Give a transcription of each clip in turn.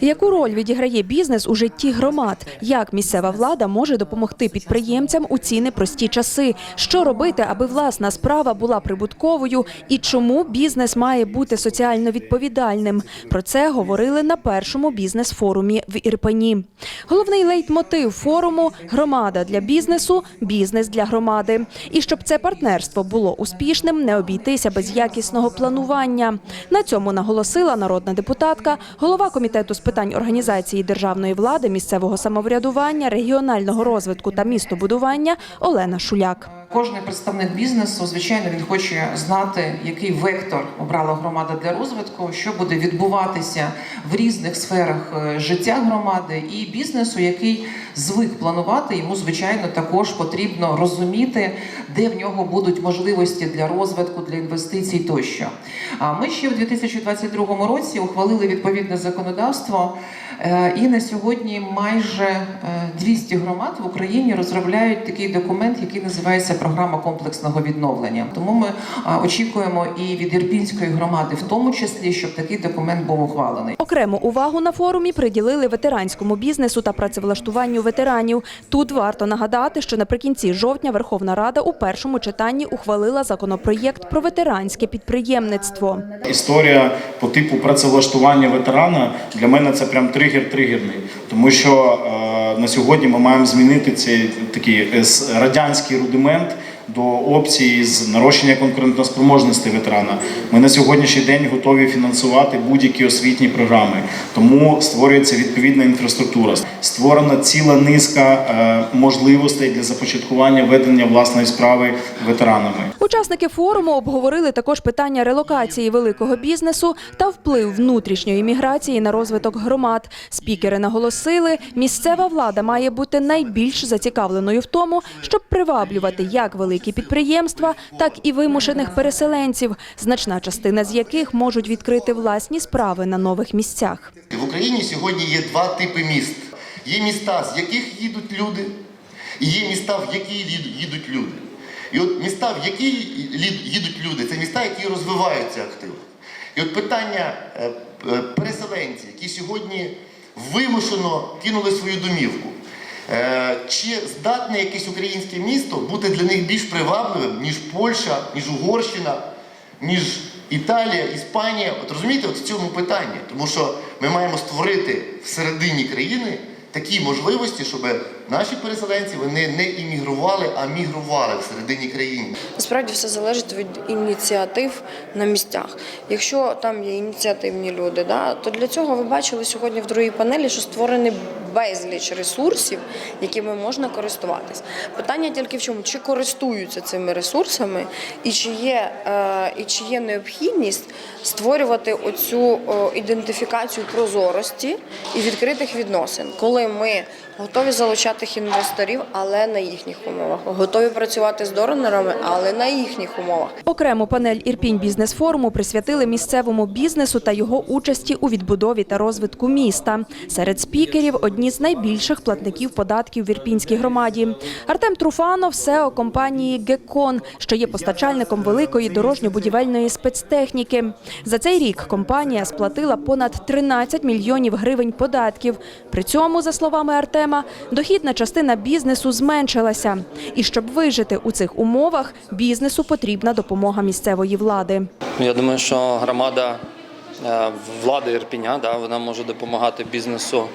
Яку роль відіграє бізнес у житті громад? Як місцева влада може допомогти підприємцям у ці непрості часи? Що робити, аби власна справа була прибутковою? І чому бізнес має бути соціально відповідальним? Про це говорили на першому бізнес-форумі в Ірпені. Головний лейтмотив форуму громада для бізнесу, бізнес для громади. І щоб це партнерство було успішним, не обійтися без якісного планування. На цьому наголосила народна депутатка, голова комітету з питань організації державної влади, місцевого самоврядування, регіонального розвитку та містобудування Олена Шуляк. Кожний представник бізнесу, звичайно, він хоче знати, який вектор обрала громада для розвитку, що буде відбуватися в різних сферах е, життя громади і бізнесу, який звик планувати. Йому звичайно також потрібно розуміти, де в нього будуть можливості для розвитку, для інвестицій тощо. А ми ще в 2022 році ухвалили відповідне законодавство. Е, І на сьогодні майже е, 200 громад в Україні розробляють такий документ, який називається програма комплексного відновлення. Тому ми е, очікуємо і від Ірпінської громади, в тому числі, щоб такий документ був ухвалений. Окрему увагу на форумі приділили ветеранському бізнесу та працевлаштуванню ветеранів. Тут варто нагадати, що наприкінці жовтня Верховна Рада у першому читанні ухвалила законопроєкт про ветеранське підприємництво. Історія по типу працевлаштування ветерана для мене це прям тригер тригерний, тому що е, на сьогодні ми маємо змінити цей такий е, радянський рудимент до опції з нарощення конкурентоспроможності ветерана. Ми на сьогоднішній день готові фінансувати будь-які освітні програми, тому створюється відповідна інфраструктура. Створена ціла низка е, можливостей для започаткування ведення власної справи ветеранами. Учасники форуму обговорили також питання релокації великого бізнесу та вплив внутрішньої міграції на розвиток громад. Спікери наголосили, місцева влада має бути найбільш зацікавленою в тому, щоб приваблювати як великі підприємства, так і вимушених переселенців, значна частина з яких можуть відкрити власні справи на нових місцях. В Україні сьогодні є два типи міст. Є міста, з яких їдуть люди, і є міста, в які їдуть люди. І от міста, в які їдуть люди, це міста, які розвиваються активно. І от питання е, переселенців, які сьогодні вимушено кинули свою домівку. Е, Чи здатне якесь українське місто бути для них більш привабливим, ніж Польща, ніж Угорщина, ніж Італія, Іспанія? От розумієте, от в цьому питанні. Тому що ми маємо створити всередині країни такі можливості, щоб наші переселенці вони не іммігрували, а мігрували всередині країни. Насправді все залежить від ініціатив на місцях. Якщо там є ініціативні люди, да, то для цього ви бачили сьогодні в другій панелі, що створені безліч ресурсів, якими можна користуватись. Питання тільки в чому, чи користуються цими ресурсами, і чи є, е, і чи є необхідність створювати оцю ідентифікацію прозорості і відкритих відносин, коли ми готові залучати інвесторів, але на їхніх умовах, готові працювати з донорами, але на їхніх умовах. Окрему панель Ірпінь бізнес форуму присвятили місцевому бізнесу та його участі у відбудові та розвитку міста. Серед спікерів одні з найбільших платників податків в Ірпінській громаді. Артем Труфанов, СЕО компанії Гекон, що є постачальником великої дорожньо-будівельної спецтехніки. За цей рік компанія сплатила понад 13 мільйонів гривень податків. При цьому, за словами Артема, дохідна частина бізнесу зменшилася. І щоб вижити у цих умовах, бізнесу потрібна допомога місцевої влади. Ну, Я думаю, що громада е, влади Ірпіня, да, вона може допомагати бізнесу,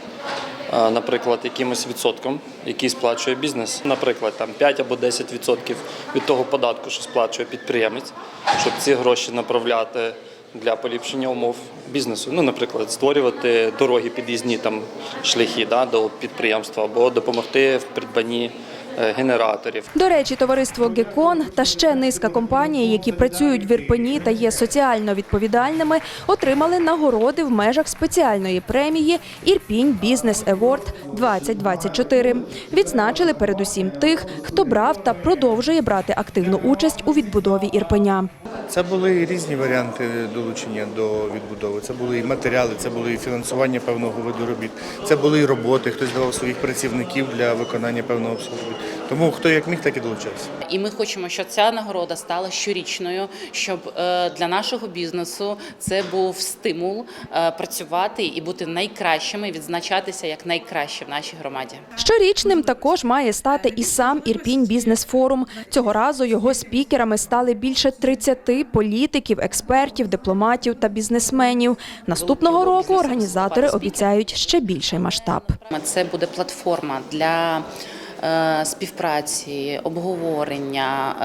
е, наприклад, якимось відсотком, який сплачує бізнес. Наприклад, там 5 або 10 відсотків від того податку, що сплачує підприємець, щоб ці гроші направляти для поліпшення умов бізнесу. Ну, наприклад, створювати дороги під'їзні там шляхи да, до підприємства або допомогти в придбанні генераторів. До речі, товариство Гекон та ще низка компаній, які працюють в Ірпені та є соціально відповідальними, отримали нагороди в межах спеціальної премії Ірпінь Бізнес Еворд 2024. Відзначили передусім тих, хто брав та продовжує брати активну участь у відбудові Ірпеня. Це були різні варіанти долучення до відбудови. Це були і матеріали, це було і фінансування певного виду робіт, це були і роботи. Хтось давав своїх працівників для виконання певного обсягу робіт. Тому хто як міг, так і долучався. І ми хочемо, щоб ця нагорода стала щорічною, щоб е, для нашого бізнесу це був стимул е, працювати і бути найкращими, відзначатися як найкраще в нашій громаді. Щорічним також має стати і сам Ірпінь Бізнес Форум. Цього разу його спікерами стали більше 30 політиків, експертів, дипломатів та бізнесменів. Наступного року організатори обіцяють ще більший масштаб. Це буде платформа для співпраці, обговорення,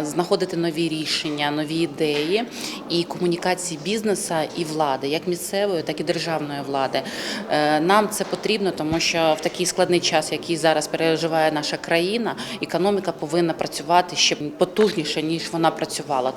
е, знаходити нові рішення, нові ідеї і комунікації бізнесу і влади, як місцевої, так і державної влади. Е, Нам це потрібно, тому що в такий складний час, який зараз переживає наша країна, економіка повинна працювати ще потужніше ніж вона працювала.